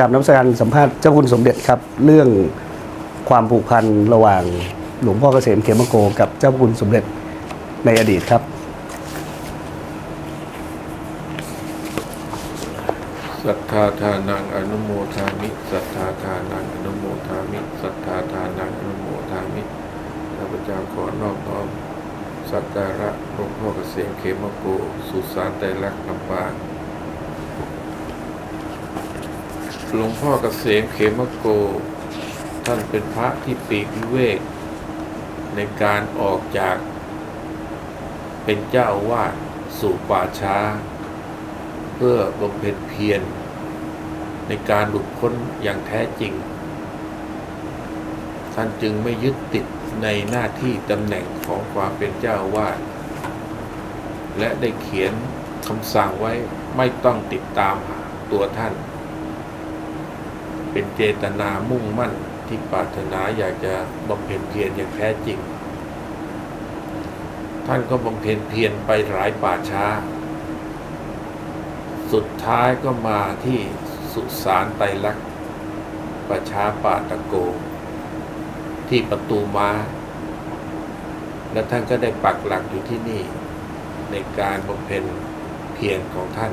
กับน้ำสการสัมภาษณ์เจ้าคุณสมเด็จครับ เรื่องความผูกพันระหว่างหลวงพ่อเกษมเขมโก กับเจ้าคุณสมเด็จในอดีตครับ สัทธาทานังอนุโมทามิ สัทธาทานังอนุโมทามิ สัทธาทานังอนุโมทามิข้าพเจ้าขอนอบน้อมสักการะหลวงพ่อเกษมเขมโก สุสานไตรลักษณ์ลำปาง หลวงพ่อเกษมเขมโก ท่านเป็นพระที่ปีกวิเวก ในการออกจาก เป็นเจ้าวาดสู่ป่าช้า เพื่อบำเพ็ญเพียรในการหลุดพ้นอย่างแท้จริง ท่านจึงไม่ยึดติดในหน้าที่ตำแหน่งของความเป็นเจ้าวาดและได้เขียนคำสั่งไว้ไม่ต้องติดตามตัวท่าน เป็นเจตนามุ่งมั่นที่ปรารถนาอยากจะบำเพ็ญเพียรอย่างแท้จริง ท่านก็บำเพ็ญเพียรไปหลายป่าช้า สุดท้ายก็มาที่สุสานไตรลักษณ์ประชาป่าตะโก ที่ประตูม้า และท่านก็ได้ปักหลักอยู่ที่นี่ ในการบำเพ็ญเพียรของท่าน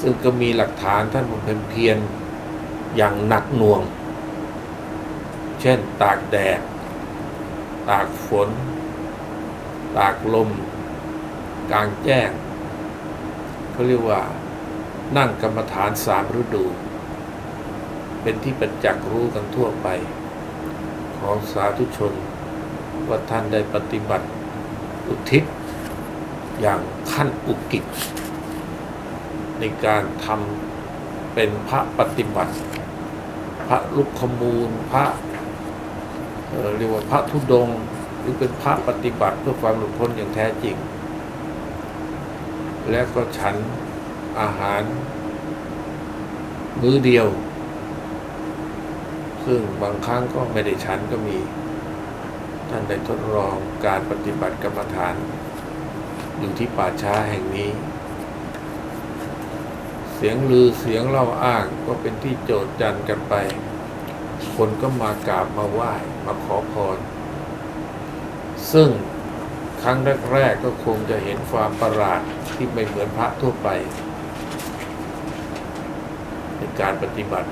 ซึ่งก็มีหลักฐานท่านบำเพ็ญเพียร อย่างหนักหน่วง เช่นตากแดด ตากฝน ตากลม กลางแจ้งเขาเรียกว่านั่งกรรมฐานสามฤดู เป็นที่ประจักษ์รู้กันทั่วไป ของสาธุชน ว่าท่านได้ปฏิบัติอุทิศ อย่างขั้นอุกิจในการทำเป็นพระปฏิบัติ พระลุกขมูล พระเเรียกว่าพระธุดง หรือเป็นพระปฏิบัติเพื่อความหลุดพ้นอย่างแท้จริง และก็ฉันอาหาร มื้อเดียว ซึ่งบางครั้งก็ไม่ได้ฉันก็มี ท่านได้ทดลองการปฏิบัติกรรมฐาน อยู่ที่ป่าช้าแห่งนี้ เสียงลือเสียงเล่าอ้างก็เป็นที่โจดจันกันไป คนก็มากราบมาไหว้มาขอพร ซึ่งครั้งแรกๆก็คงจะเห็นความประหลาดที่ไม่เหมือนพระทั่วไป ในการปฏิบัติ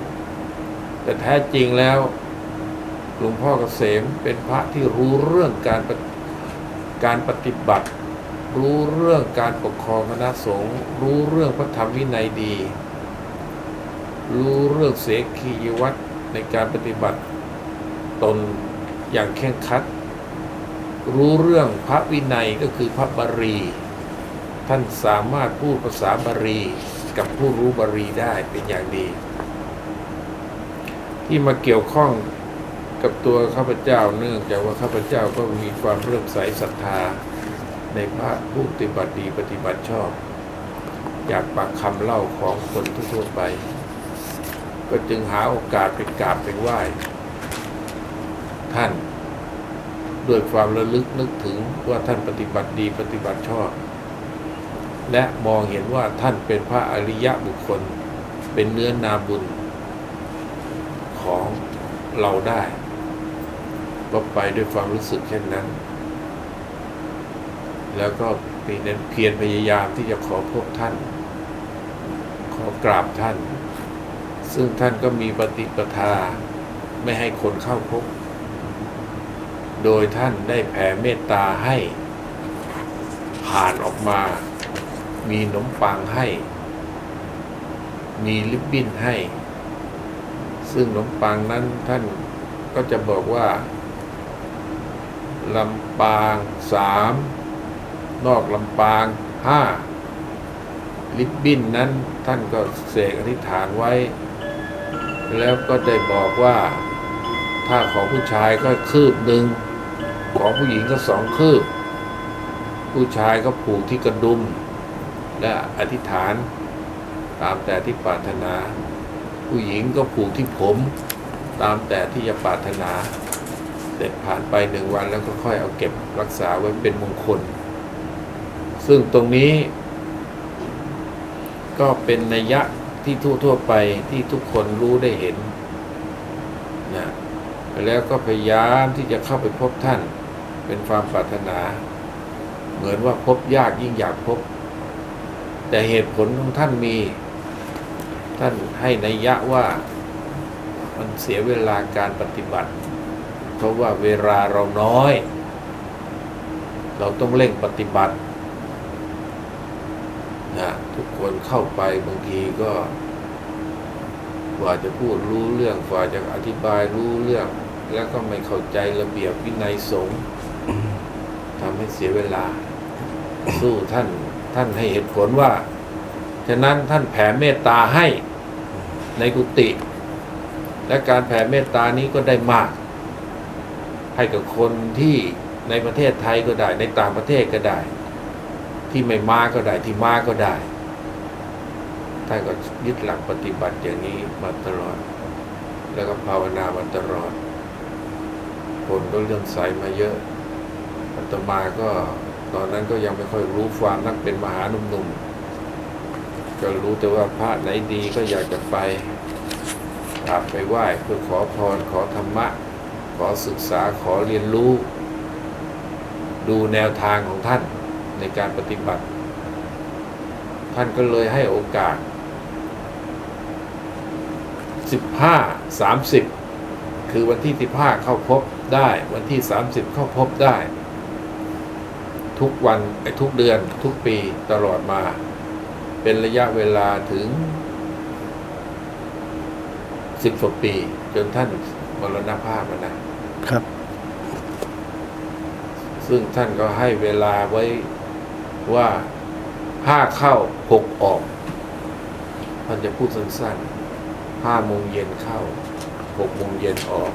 แต่แท้จริงแล้วหลวงพ่อเกษมเป็นพระที่รู้เรื่องการปฏิการปฏิบัติ รู้เรื่องการปกครองคณะสงฆ์รู้เรื่องพระธรรมวินัยดี รู้เรื่องเสขียวัตรในการปฏิบัติตนอย่างเคร่งครัด รู้เรื่องพระวินัยก็คือพระบารี ท่านสามารถพูดภาษาบาลีกับผู้รู้บาลีได้เป็นอย่างดี ที่มาเกี่ยวข้องกับตัวข้าพเจ้าเนื่องจากว่าข้าพเจ้าก็มีความเริ่มใสศรัทธา ในพระผู้ปฏิบัติดีปฏิบัติชอบอยากปากคำเล่าของคนทั่วไป ก็จึงหาโอกาสไปกราบไปไหว้ ท่าน ด้วยความระลึกนึกถึงว่าท่านปฏิบัติดีปฏิบัติชอบ และมองเห็นว่าท่านเป็นพระอริยะบุคคล เป็นเนื้อนาบุญของเราได้ก็ไปด้วยความรู้สึกเช่นนั้น แล้วก็ปีนั้นเพียรพยายามที่จะขอพบท่าน ขอกราบท่าน ซึ่งท่านก็มีปฏิปทาไม่ให้คนเข้าพบ โดยท่านได้แผ่เมตตาให้ ผ่านออกมา มีขนมปังให้ มีลิปบิ้นให้ ซึ่งขนมปังนั้นท่านก็จะบอกว่าลำปางสาม นอกลำปางห้าลิปบิ้นนั้นท่านก็เสกอธิษฐานไว้ แล้วก็ได้บอกว่าถ้าของผู้ชายก็คืบหนึ่งของผู้หญิงก็สองคืบ ผู้ชายก็ผูกที่กระดุม และอธิษฐานตามแต่ที่ปรารถนา ผู้หญิงก็ผูกที่ผม ตามแต่ที่จะปรารถนา เสร็จผ่านไปหนึ่งวันแล้วก็ค่อยเอาเก็บรักษาไว้เป็นมงคล ซึ่งตรงนี้ ก็เป็นนัยยะที่ทั่วทั่วๆไปที่ทุกคนรู้ได้เห็นนะแล้วก็พยายามที่จะเข้าไปพบท่าน เป็นความปรารถนา เหมือนว่าพบยากยิ่งอยากพบ แต่เหตุผลของท่านมี ท่านให้นัยยะว่ามันเสียเวลาการปฏิบัติ เพราะว่าเวลาเราน้อย เราต้องเร่งปฏิบัติ ทุกคนเข้าไปบางทีก็กว่าจะพูดรู้เรื่องกว่าจะอธิบายรู้เรื่อง แล้วก็ไม่เข้าใจระเบียบวินัยสงฆ์ทำให้เสียเวลา สู้ท่านท่านให้เหตุผลว่า ฉะนั้นท่านแผ่เมตตาให้ในกุฏิและการแผ่เมตตานี้ก็ได้มาก ให้กับคนที่ในประเทศไทยก็ได้ ในต่างประเทศก็ได้ ที่ไม่มาก็ได้ที่มาก็ได้ ท่านก็ยึดหลักปฏิบัติอย่างนี้มาตลอด แล้วก็ภาวนามาตลอดผลก็เรื่องใสมาเยอะอาตมาก็ตอนนั้นก็ยังไม่ค่อยรู้ความนักเป็นมหาหนุ่มๆก็รู้แต่ว่าพระไหนดีก็อยากจะไปกราบไปไหว้เพื่อขอพรขอธรรมะ ขอศึกษาขอเรียนรู้ ดูแนวทางของท่านในการปฏิบัติ ท่านก็เลยให้โอกาส 15 30 คือวันที่ 15 เข้าพบได้ วันที่ 30 เข้าพบได้ ทุกวันไอ้ทุกเดือนทุกปีตลอดมา เป็นระยะเวลาถึง 10กว่าปี จนท่านมรณภาพแล้วนะครับ ซึ่งท่านก็ให้เวลาไว้ว่าห้าเข้าหกออก ท่านจะพูดสั้นๆ ห้าโมงเย็นเข้าหกโมงเย็นออก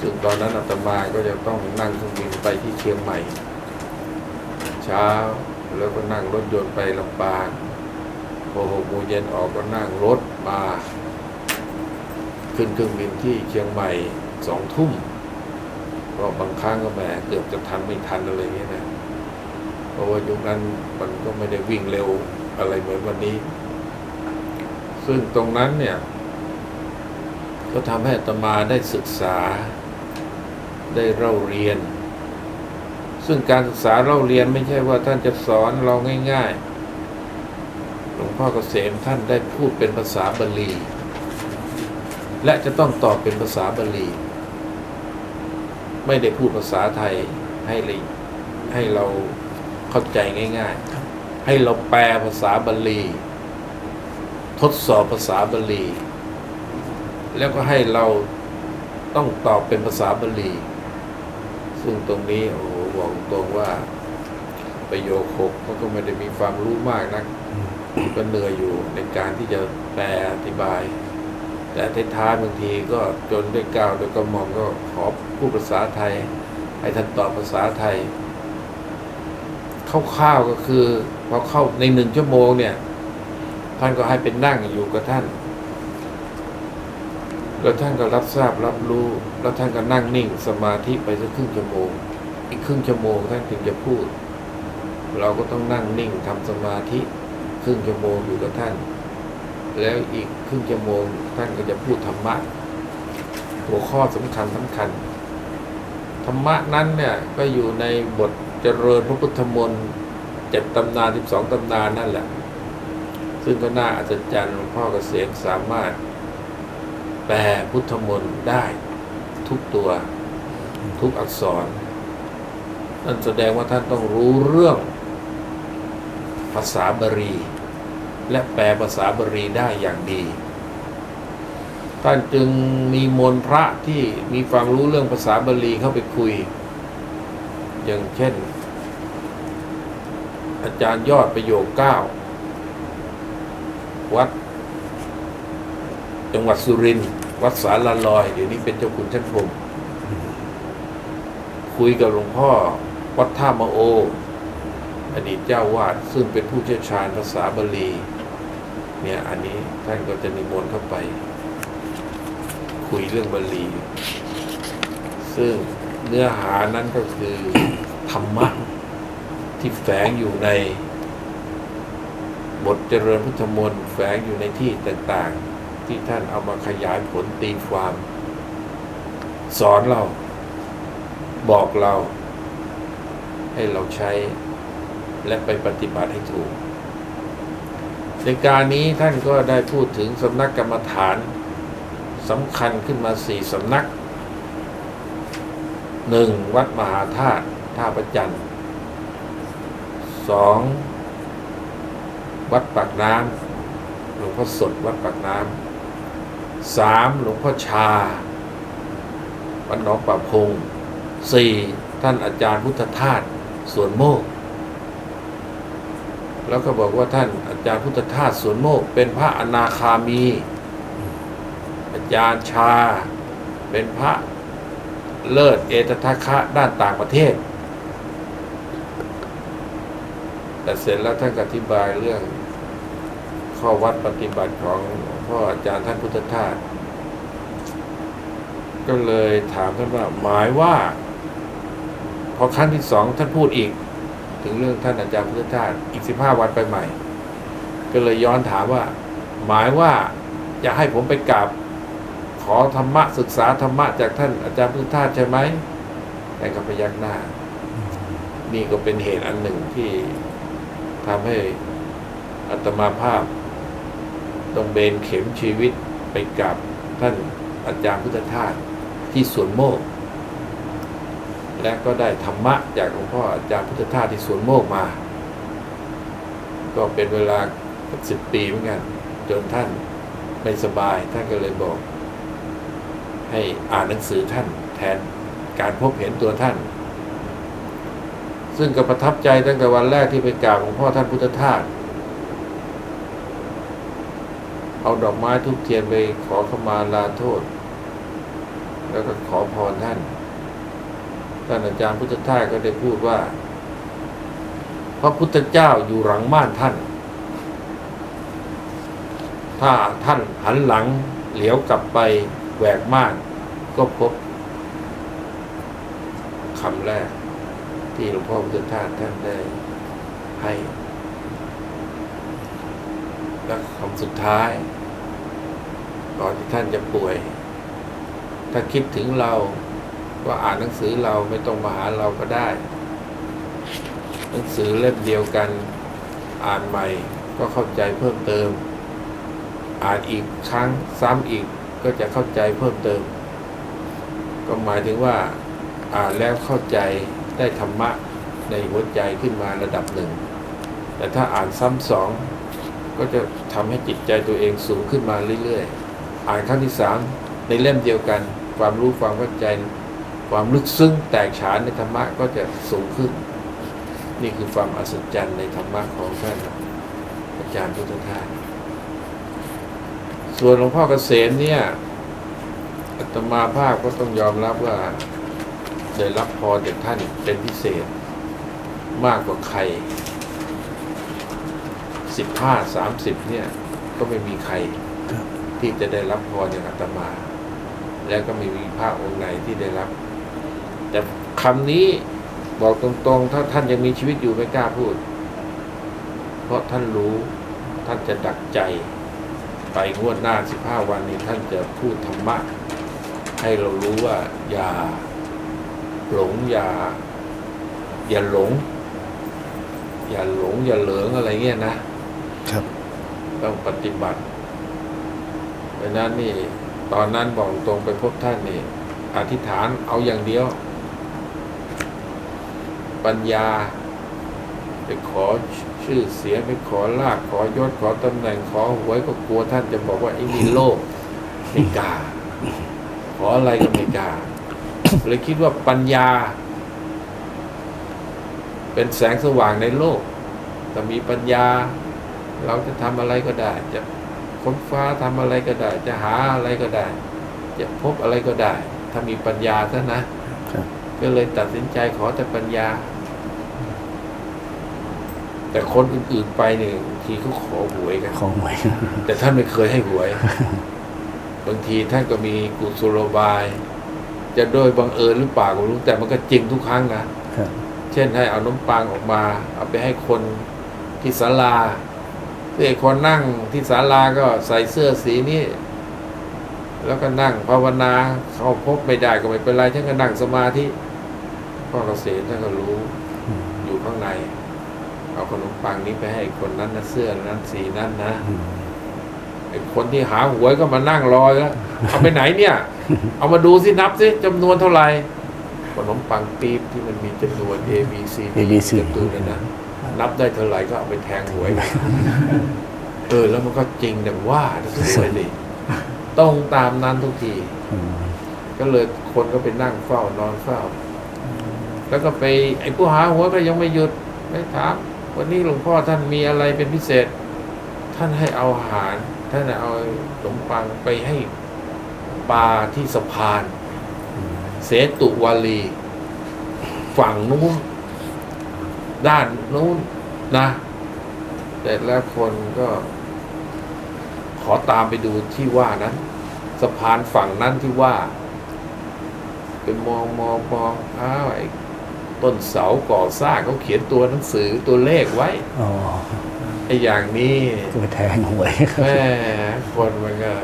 ซึ่งตอนนั้นอาตมาก็จะต้องนั่งเครื่องบินไปที่เชียงใหม่ เช้าแล้วก็นั่งรถยนต์ไปลำปางพอหกโมงเย็นออกก็นั่งรถมา ขึ้นเครื่องบินที่เชียงใหม่สองทุ่มเพราะบางครั้งก็แหมเกือบจะทันไม่ทันอะไรเงี้ยนะเพราะว่ายุคนั้นมันก็ไม่ได้วิ่งเร็วอะไรเหมือนวันนี้ ซึ่งตรงนั้นเนี่ย ก็ทำให้ตมาได้ศึกษา ได้เล่าเรียน ซึ่งการศึกษาเล่าเรียนไม่ใช่ว่าท่านจะสอนเราง่าย ๆ หลวงพ่อเกษมท่านได้พูดเป็นภาษาบาลี และจะต้องตอบเป็นภาษาบาลี ไม่ได้พูดภาษาไทยให้เลยให้เราเข้าใจง่าย ๆ ให้เราแปลภาษาบาลี ทดสอบภาษาบาลี แล้วก็ให้เราต้องตอบเป็นภาษาบาลี ซึ่งตรงนี้โอ้โหบอกตรงว่าประโยคหกเขาก็ไม่ได้มีความรู้มากนักก็เหนื่อยอยู่ในการที่จะแปลอธิบาย แต่ท้ายๆบางทีก็จนด้วยก้าวด้วยกระหม่อมก็ขอพูดภาษาไทย ให้ท่านตอบภาษาไทยคร่าวๆก็คือพอเข้าในหนึ่งชั่วโมงเนี่ย ท่านก็ให้เป็นนั่งอยู่กับท่าน แล้วท่านก็รับทราบรับรู้ แล้วท่านก็นั่งนิ่งสมาธิไปสักครึ่งชั่วโมง อีกครึ่งชั่วโมงท่านถึงจะพูด เราก็ต้องนั่งนิ่งทำสมาธิครึ่งชั่วโมงอยู่กับท่าน แล้วอีกครึ่งชั่วโมงท่านก็จะพูดธรรมะ หัวข้อสำคัญสำคัญ ธรรมะนั้นเนี่ยก็อยู่ในบทเจริญพระพุทธมนต์เจ็ดตำนานสิบสองตำนานนั่นแหละ ซึ่งก็น่าอัศจรรย์หลวงพ่อเกษมสามารถ แปลพุทธมนต์ได้ทุกตัวทุกอักษร นั่นแสดงว่าท่านต้องรู้เรื่องภาษาบาลี และแปลภาษาบาลีได้อย่างดี ท่านจึงมีมนพระที่มีความรู้เรื่องภาษาบาลีเข้าไปคุย อย่างเช่น อาจารย์ยอดประโยคเก้า วัด จังหวัดสุรินทร์วัดสารลลอย เดี๋ยวนี้เป็นเจ้าคุณชั้นพรมคุยกับหลวงพ่อ วัดท่ามะโอ อดีตเจ้าวาดซึ่งเป็นผู้เชี่ยวชาญภาษาบาลี เนี่ยอันนี้ท่านก็จะนิมนต์เข้าไป คุยเรื่องบาลี ซึ่งเนื้อหานั้นก็คือ ธรรมะที่แฝงอยู่ใน บทเจริญพุทธมนต์แฝงอยู่ในที่ต่างๆ ที่ท่านเอามาขยายผลตีความ สอนเรา บอกเรา ให้เราใช้และไปปฏิบัติให้ถูก ในการนี้ท่านก็ได้พูดถึงสำนักกรรมฐานสำคัญขึ้นมาสี่สำนักหนึ่งวัดมหาธาตุท่าประจันสอง วัดปากน้ำหลวงพ่อสดวัดปากน้ำสามหลวงพ่อชา วัดหนองป่าพงสี่ท่านอาจารย์พุทธทาสสวนโมก แล้วก็บอกว่าท่านอาจารย์พุทธทาสสวนโมก เป็นพระอนาคามี อาจารย์ชา เป็นพระเลิศเอตทัคคะด้านต่างประเทศ แต่เสร็จแล้วท่านอธิบายเรื่องข้อวัดปฏิบัติของหลวงพ่ออาจารย์ท่านพุทธทาสก็เลยถามท่านว่าหมายว่า พอครั้งที่สองท่านพูดอีก ถึงเรื่องท่านอาจารย์พุทธทาสอีกสิบห้าวันไปใหม่ ก็เลยย้อนถามว่า หมายว่าจะให้ผมไปกราบขอธรรมะศึกษาธรรมะจากท่านอาจารย์พุทธทาสใช่ไหมแต่ก็พยักหน้า นี่ก็เป็นเหตุอันหนึ่งที่ ทำให้อัตมาภาพต้องเบนเข็มชีวิตไปกับท่านอาจารย์พุทธทาสที่สวนโมก และก็ได้ธรรมะจากหลวงพ่ออาจารย์พุทธทาสที่สวนโมกมา ก็เป็นเวลาสิบปีเหมือนกัน จนท่านไม่สบาย ท่านก็เลยบอก ให้อ่านหนังสือท่านแทนการพบเห็นตัวท่าน ซึ่งก็ประทับใจตั้งแต่วันแรกที่ไปกราบหลวงพ่อท่านพุทธทาสเอาดอกไม้ทุกเทียนไปขอขมาลาโทษ แล้วก็ขอพรท่านท่านอาจารย์พุทธทาสก็ได้พูดว่า พระพุทธเจ้าอยู่หลังม่านท่าน ถ้าท่านหันหลังเหลียวกลับไปแหวกม่านก็พบคำแรก ที่หลวงพ่อพุทธทาสท่านได้ให้และคำสุดท้ายก่อนที่ท่านจะป่วย ถ้าคิดถึงเราก็อ่านหนังสือเราไม่ต้องมาหาเราก็ได้ หนังสือเล่มเดียวกันอ่านใหม่ก็เข้าใจเพิ่มเติม อ่านอีกครั้งซ้ำอีกก็จะเข้าใจเพิ่มเติม ก็หมายถึงว่า อ่านแล้วเข้าใจ ได้ธรรมะในหัวใจขึ้นมาระดับหนึ่ง แต่ถ้าอ่านซ้ำสองก็จะทำให้จิตใจตัวเองสูงขึ้นมาเรื่อยๆ อ่านครั้งที่สามในเล่มเดียวกัน ความรู้ความเข้าใจ ความลึกซึ้งแตกฉานในธรรมะก็จะสูงขึ้น นี่คือความอัศจรรย์ในธรรมะของท่านอาจารย์พุทธทาสส่วนหลวงพ่อเกษมเนี่ยอาตมาภาพก็ต้องยอมรับว่า ได้รับพรจากท่านเป็นพิเศษ มากกว่าใครสิบห้าสามสิบเนี่ย ก็ไม่มีใครที่จะได้รับพรอย่างอาตมา แล้วก็ไม่มีพระองค์ไหนที่ได้รับ แต่คำนี้บอกตรงๆ ถ้าท่านยังมีชีวิตอยู่ไม่กล้าพูด เพราะท่านรู้ท่านจะดักใจ ไปงวดหน้าสิบห้าวันนี้ท่านจะพูดธรรมะ ให้เรารู้ว่าอย่า หลงอย่า อย่าหลง อย่าหลง อย่าเหลิงอะไรเงี้ยนะครับ ต้องปฏิบัติเพราะฉะนั้นนี่ ตอนนั้นบอกตรงไปพบท่านนี่อธิษฐานเอาอย่างเดียว ปัญญา ไปขอชื่อเสียงไปขอลาภขอยศขอตำแหน่งขอหวยก็กลัวท่านจะบอกว่าไอ้นี่โลภไม่กล้าขออะไรก็ไม่กล้า เลยคิดว่าปัญญา เป็นแสงสว่างในโลกถ้ามีปัญญา เราจะทำอะไรก็ได้ จะค้นฟ้าทำอะไรก็ได้ จะหาอะไรก็ได้ จะพบอะไรก็ได้ ถ้ามีปัญญาซะนะครับก็เลยตัดสินใจขอแต่ปัญญา แต่คนอื่นๆไปเนี่ยบางทีเขาขอหวยกันของใหม่แต่ท่านไม่เคยให้หวย บางทีท่านก็มีกุศโลบาย จะโดยบังเอิญหรือเปล่าก็ไม่รู้แต่มันก็จริงทุกครั้งนะครับเช่นให้เอาน้ำปังออกมา เอาไปให้คนที่ศาลาเด็กคนนั่งที่ศาลาก็ใส่เสื้อสีนี้แล้วก็นั่งภาวนาเขาพบไม่ได้ก็ไม่เป็นไรท่านก็นั่งสมาธิพ่อเกษมท่านก็รู้อืมอยู่ข้างใน เอาขนมปังนี้ไปให้คนนั้นนะเสื้อนั้นสีนั้นนะอืมไอ้คนที่หาหวยก็มานั่งรอแล้วเอาไปไหนเนี่ย เอามาดูสินับสิจำนวนเท่าไหร่ขนมปังปี๊บที่มันมีจำนวน A B C D ABC ตัวนั้นนะนับได้เท่าไหร่ก็เอาไปแทงหวยเออแล้วมันก็จริงดังว่าสวยดิต้องตามนั้นทุกทีอืมก็เลยคนก็ไปนั่งเฝ้านอนเฝ้า แล้วก็ไปไอ้ผู้หาหัวก็ยังไม่หยุดไม่ถามวันนี้หลวงพ่อท่านมีอะไรเป็นพิเศษ ท่านให้เอาอาหาร ท่านเอาขนมปังไปให้ ปลาที่สะพาน เสตุวาลี ฝั่งนู้น ด้านนู้นนะแต่แล้วคนก็ ขอตามไปดูที่ว่านั้น สะพานฝั่งนั้นที่ว่าไปมองมองมองอ้าวไอ้ต้นเสาก่อสร้างเขาเขียนตัวหนังสือตัวเลขไว้อ๋อไอ้อย่างนี้ก็ไปแทงหวยแม่คนมันก็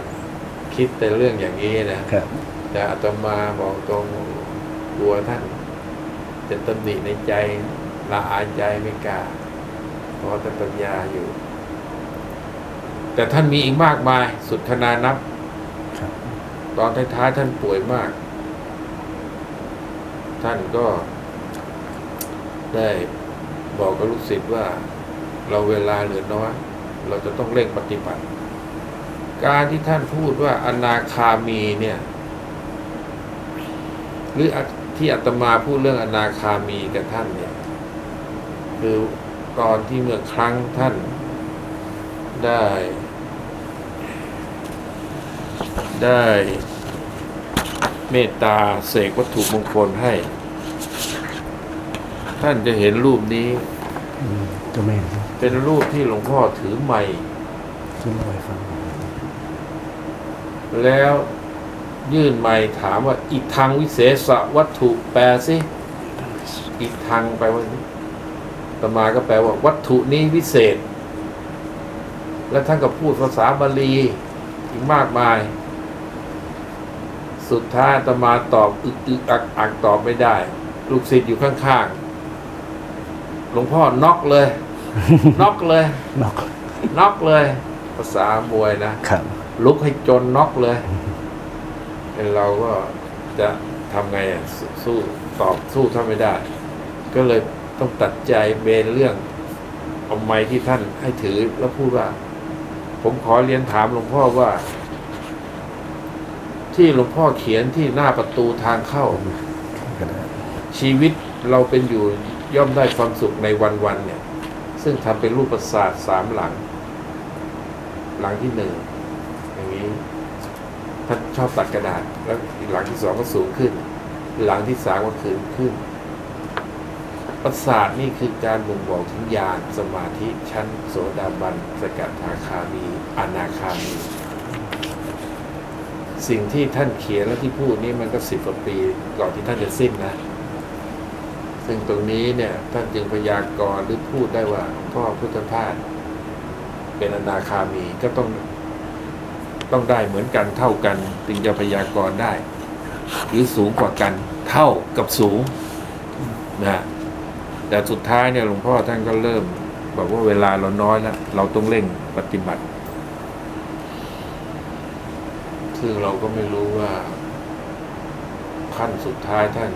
คิดแต่เรื่องอย่างนี้นะครับแต่อาตมาบอกตรงกลัวท่าน จะตำหนิในใจละอายใจไม่กล้าเพราะท่านปัญญาอยู่ แต่ท่านมีอีกมากมาย สุดขนานับครับตอนท้ายๆท่านป่วยมาก ท่านก็ได้บอกกับลูกศิษย์ว่า เราเวลาเหลือน้อยเราจะต้องเร่งปฏิบัติ การที่ท่านพูดว่าอนาคามีเนี่ย หรือที่อาตมาพูดเรื่องอนาคามีกับท่านเนี่ย คือตอนที่เมื่อครั้งท่านได้ ได้เมตตาเสกวัตถุมงคลให้ ท่านจะเห็นรูปนี้อืมเจะไม่เป็นรูปที่หลวงพ่อถือไม้ขึ้นไปฟัง แล้วยื่นไม้ถามว่าอีกทางวิเศษวัตถุแปลสิอีกทางแปลว่าตมาก็แปลว่าวัตถุนี้วิเศษ แล้วท่านก็พูดภาษาบาลีอีกมากมาย สุดท้ายอาตมาตอบอึกอึกอักอักตอบไม่ได้ ลูกศิษย์อยู่ข้างๆหลวงพ่อน็อกเลยน็อกเลยนอกน็อกเลย ภาษามวยนะครับ ลุกให้จนน็อกเลย เราก็จะทำไงอะสสู้ตอบสู้ท่านไม่ได้ ก็เลยต้องตัดใจเบนเรื่องเอาไม้ที่ท่านให้ถือแล้วพูดว่า ผมขอเรียนถามหลวงพ่อว่า ที่หลวงพ่อเขียนที่หน้าประตูทางเข้า ชีวิตเราเป็นอยู่ย่อมได้ความสุขในวันๆเนี่ย ซึ่งทำเป็นรูปประสาทสามหลัง หลังที่หนึ่ง นี้ท่านชอบตัดกระดาษ แล้วหลังที่สองก็สูงขึ้น หลังที่สามก็ขึ้นขึ้น ประสาทนี่คือการบ่งบอกถึงญาณสมาธิชั้นโสดาบันสกัดทาคามีอนาคามีสิ่งที่ท่านเขียนและที่พูดนี่มันก็สิบกว่าปีก่อนที่ท่านจะสิ้นนะ ซึ่งตรงนี้เนี่ยท่านจึงพยากรณ์หรือพูดได้ว่าพ่อพุทธทาสเป็นอนาคามีก็ต้อง ต้องได้เหมือนกันเท่ากันจึงจะพยากรณ์ได้ หรือสูงกว่ากันเท่ากับสูงนะแต่สุดท้ายเนี่ยหลวงพ่อท่านก็เริ่มบอกว่าเวลาเราน้อยแล้วเราต้องเร่งปฏิบัติ ซึ่งเราก็ไม่รู้ว่าขั้นสุดท้ายท่าน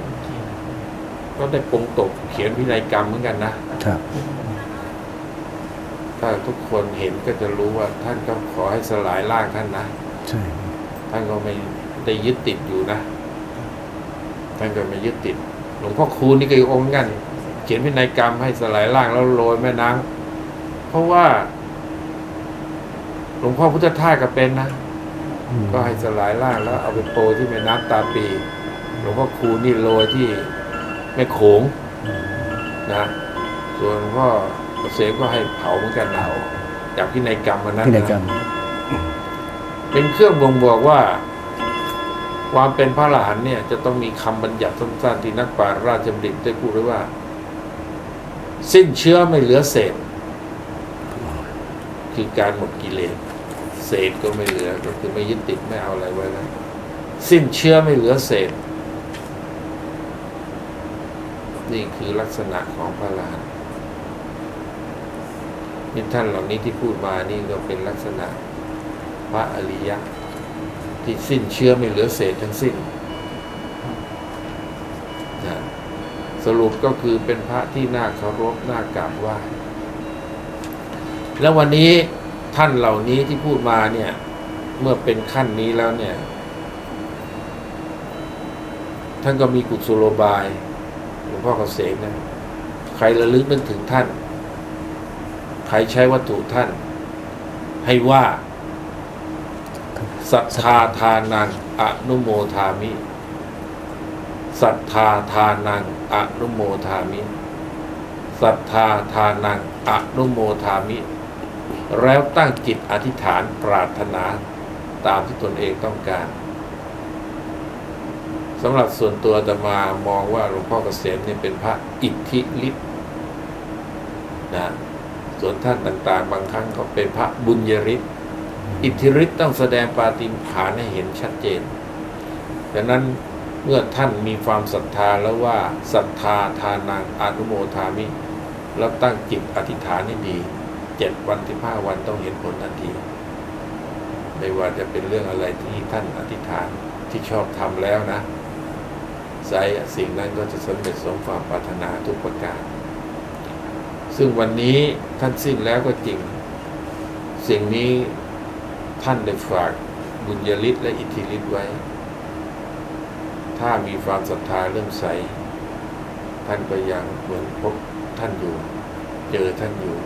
ก็ได้ปงตกเขียนพินัยกรรมเหมือนกันนะครับ ถ้าทุกคนเห็นก็จะรู้ว่าท่านก็ขอให้สลายร่างท่านนะใช่ท่านก็ไม่ได้ยึดติดอยู่นะท่านก็ไม่ยึดติด หลวงพ่อคูณนี่ก็อีกองค์เหมือนกันเขียนพินัยกรรมให้สลายร่างแล้วโรยแม่น้ำเพราะว่า หลวงพ่อพุทธทาสก็เป็นนะอืมก็ให้สลายร่างแล้ว เอาไปโปรยที่แม่น้ำตาปี หลวงพ่อคูณนี่โรยที่แม่โขงนะส่วนหลวงพ่อ เกษมก็ให้เผาเหมือนกันนะจากพินัยกรรมมันนั้นพินัยกรรนะมเป็นเครื่องบ่งบอกว่า ความเป็นพระอรหันต์เนี่ย จะต้องมีคำบัญญัติสั้นๆที่นักปราชญ์ราชบัณฑิตได้พูดไว้ว่า สิ้นเชื้อไม่เหลือเศษคคือการหมดกิเลสเศษก็ไม่เหลือก็คือไม่ยึดติดไม่เอาอะไรไว้แล้วสิ้นเชื่อไม่เหลือเศษ นี่คือลักษณะของพระลาน นี่ท่านเหล่านี้ที่พูดมานี่ก็เป็นลักษณะพระอริยะ ที่สิ้นเชื่อไม่เหลือเศษทั้งสิ้นนะสรุปก็คือเป็นพระที่น่าเคารพน่ากราบไหว้แล้ววันนี้ท่านเหล่านี้ที่พูดมาเนี่ย เมื่อเป็นขั้นนี้แล้วเนี่ย ท่านก็มีกุศโลบายหลวงพ่อเกษมนะใครระลึกนึกถึงท่าน ใครใช้วัตถุท่าน ให้ว่าศรัทธาทานังอนุโมทามิศรัทธาทานังอนุโมทามิศรัทธาทานังอนุโมทามิ แล้วตั้งจิตอธิษฐานปรารถนาตามที่ตนเองต้องการสำหรับส่วนตัวจะมามองว่าหลวงพ่อเกษมเนี่ยเป็นพระอิทธิฤทธิ์นะ ส่วนท่านต่าง ๆ บางครั้งก็เป็นพระบุญยฤทธิ์อิทธิฤทธิ์ต้องแสดงปาฏิหาริย์ให้เห็นชัดเจนดังนั้นเมื่อท่านมีความศรัทธาแล้วว่าศรัทธาทานังอนุโมทามิ แล้วตั้งจิตอธิษฐานให้ดีเจ็ดวันที่ห้าวันต้องเห็นผลทันทีไม่ว่าจะเป็นเรื่องอะไรที่ท่านอธิษฐานที่ชอบทำแล้วนะใจสิ่งนั้นก็จะสำเร็จสมความปรารถนาทุกประการ ซึ่งวันนี้ท่านสิ้นแล้วก็จริง สิ่งนี้ท่านได้ฝากบุญญาฤทธิ์และอิทธิฤทธิ์ไว้ ถ้ามีความศรัทธาเริ่มใส ท่านก็ยังเหมือนพบท่านอยู่ เจอท่านอยู่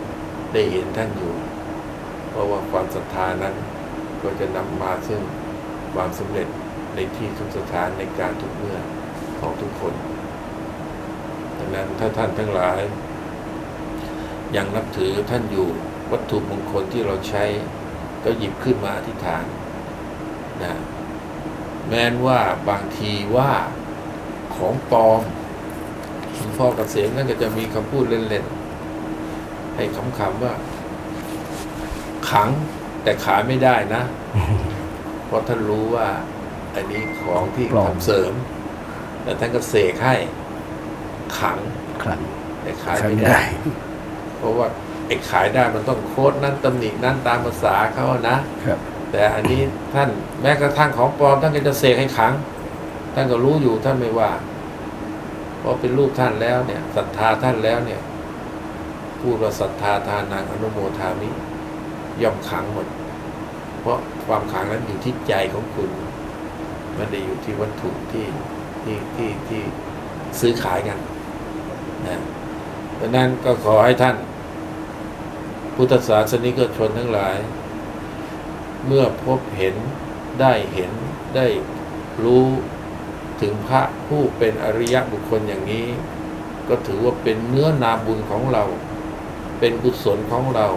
ได้เห็นท่านอยู่ เพราะว่าความศรัทธานั้นก็จะนำมาซึ่งความสำเร็จในที่ทุกสถานในการทุกเมื่อของทุกคนดังนั้นถ้าท่านทั้งหลาย ยังนับถือท่านอยู่วัตถุมงคลที่เราใช้ก็หยิบขึ้นมาอธิษฐานนะแม้นว่าบางทีว่าของปลอมหลวงพ่อเกษมนั่นก็จะมีคำพูดเล่นๆ ให้คำๆว่า ขังแต่ขายไม่ได้นะ เพราะท่านรู้ว่า อันนี้ของที่ปลอมทำเสริม แต่ท่านก็เสกให้ ขังครั้งแต่ขายใช้ไม่ไม่ได้ได้ เพราะว่าไอ้ขายได้มันต้องโค้ดนั้นตำหนินั้นตามภาษาเขานะ ครับ แต่อันนี้ท่านแม้กระทั่งของปลอมท่านก็จะเสกให้ขัง ท่านก็รู้อยู่ท่านไม่ว่าเพราะเป็นรูปท่านแล้วเนี่ยศรัทธาท่านแล้วเนี่ยพูดว่าศรัทธาทานังอนุโมทามิย่อมขังหมด เพราะความขังนั้นอยู่ที่ใจของคุณไม่ได้อยู่ที่วัตถุที่ที่ที่ที่ซื้อขายกันนะดังนั้นก็ขอให้ท่าน พุทธศาสนิกชนทั้งหลาย เมื่อพบเห็นได้เห็นได้รู้ถึงพระผู้เป็นอริยบุคคลอย่างนี้ ก็ถือว่าเป็นเนื้อนาบุญของเรา เป็นกุศลของเรา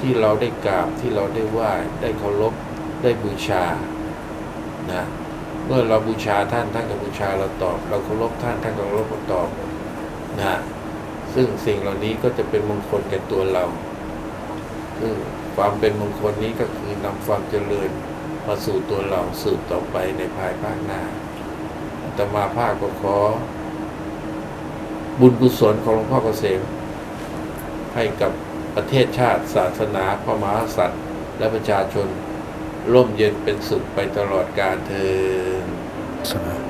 ที่เราได้กราบที่เราได้ไหว้ได้เคารพได้บูชานะเมื่อเราบูชาท่านท่านก็บูชาเราตอบ เราเคารพท่านท่านก็เคารพเราตอบนะซึ่งสิ่งเหล่านี้ก็จะเป็นมงคลแก่ตัวเรา ซึ่งความเป็นมงคลนี้ก็คือนำความเจริญมาสู่ตัวเราสืบต่อไปในภายภาคหน้าอาตมาภาคก็ขอ บุญกุศลของหลวงพ่อเกษมให้กับประเทศชาติ ศาสนาพระมหากษัตริย์ และประชาชน ร่มเย็นเป็นสุขไปตลอดกาลเทอญ